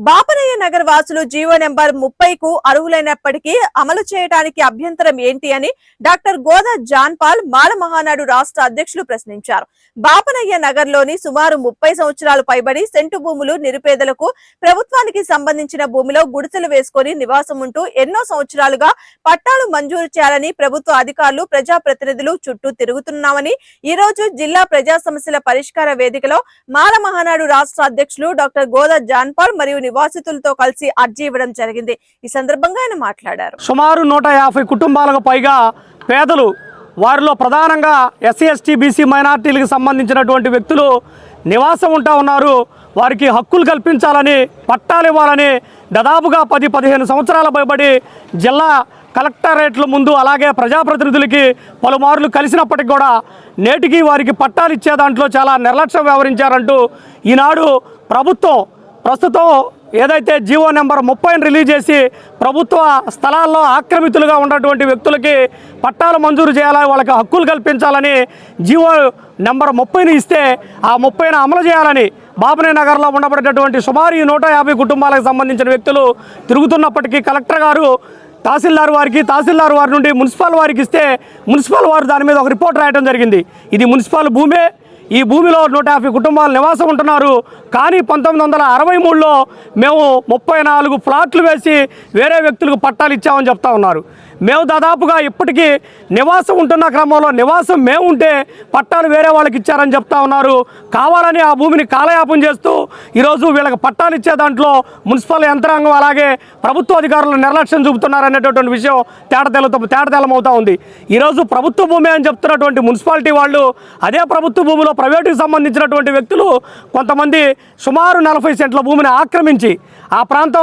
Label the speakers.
Speaker 1: బాపనయ్య నగర్ వాసులు GO number ముప్పై కు అర్హులైనప్పటికీ అమలు చేయడానికి అభ్యంతరం ఏంటి అని doctor Goda John Paul Mala Mahanadu రాష్ట్ర అధ్యక్షులు ప్రశ్నించారు. బాపనయ్య నగర్లోని సుమారు ముప్పై సంవత్సరాలు పైబడి సెంటు భూములు నిరుపేదలకు ప్రభుత్వానికి సంబంధించిన భూమిలో గుడిసెలు వేసుకొని నివాసం ఉంటూ ఎన్నో సంవత్సరాలుగా పట్టాలు మంజూరు చేయాలని ప్రభుత్వ అధికారులు ప్రజాప్రతినిధులు చుట్టూ తిరుగుతున్నామని ఈ రోజు జిల్లా ప్రజా సమస్యల పరిష్కార వేదికలో మాల మహానాడు రాష్ట్ర అధ్యక్షులు డాక్టర్ గోదా జాన్పాల్ మరియు నివాసితులతో కలిసి అర్జీ ఇవ్వడం జరిగింది. ఈ సందర్భంగా ఆయన మాట్లాడారు.
Speaker 2: సుమారు నూట యాభై కుటుంబాలకు పైగా పేదలు వారిలో ప్రధానంగా ఎస్సీ ఎస్టీ బీసీ మైనార్టీలకు సంబంధించినటువంటి వ్యక్తులు నివాసం ఉంటా ఉన్నారు. వారికి హక్కులు కల్పించాలని పట్టాలు ఇవ్వాలని దాదాపుగా పది పదిహేను సంవత్సరాల పైబడి జిల్లా కలెక్టరేట్ల ముందు అలాగే ప్రజాప్రతినిధులకి పలుమార్లు కలిసినప్పటికి కూడా నేటికి వారికి పట్టాలు ఇచ్చే దాంట్లో చాలా నిర్లక్ష్యం వ్యవహరించారంటూ ఈనాడు ప్రభుత్వం ప్రస్తుతం ఏదైతే జీవో నెంబర్ ముప్పైని రిలీజ్ చేసి ప్రభుత్వ స్థలాల్లో ఆక్రమితులుగా ఉన్నటువంటి వ్యక్తులకి పట్టాలు మంజూరు చేయాలని వాళ్ళకి హక్కులు కల్పించాలని జీవో నెంబర్ ముప్పైని ఇస్తే ఆ ముప్పైని అమలు చేయాలని బాబనే నగర్లో ఉండబడేటటువంటి సుమారు ఈ నూట యాభై కుటుంబాలకు సంబంధించిన వ్యక్తులు తిరుగుతున్నప్పటికీ కలెక్టర్ గారు తహసీల్దార్ వారికి తహసీల్దార్ వారి నుండి మున్సిపల్ వారికి ఇస్తే మున్సిపల్ వారు దాని మీద ఒక రిపోర్ట్ రాయడం జరిగింది. ఇది మున్సిపల్ భూమే ఈ భూమిలో నూట యాభై కుటుంబాలు నివాసం ఉంటున్నారు. కానీ పంతొమ్మిది వందల అరవై మూడులో మేము ముప్పై నాలుగు ఫ్లాట్లు వేసి వేరే వ్యక్తులకు పట్టాలు ఇచ్చామని చెప్తా ఉన్నారు. మేము దాదాపుగా ఇప్పటికీ నివాసం ఉంటున్న క్రమంలో నివాసం మేము ఉంటే పట్టాలు వేరే వాళ్ళకి ఇచ్చారని చెప్తా ఉన్నారు. కావాలని ఆ భూమిని కాలయాపం చేస్తూ ఈరోజు వీళ్ళకి పట్టాలు ఇచ్చే దాంట్లో మున్సిపల్ యంత్రాంగం అలాగే ప్రభుత్వ అధికారులు నిర్లక్ష్యం చూపుతున్నారనేటటువంటి విషయం తేటతెల్లతో తేటతెల్లమవుతా ఉంది. ఈరోజు ప్రభుత్వ భూమి అని చెప్తున్నటువంటి మున్సిపాలిటీ వాళ్ళు అదే ప్రభుత్వ భూమిలో ప్రైవేటుకి సంబంధించినటువంటి వ్యక్తులు కొంతమంది సుమారు నలభై సెంట్ల భూమిని ఆక్రమించి ఆ ప్రాంతం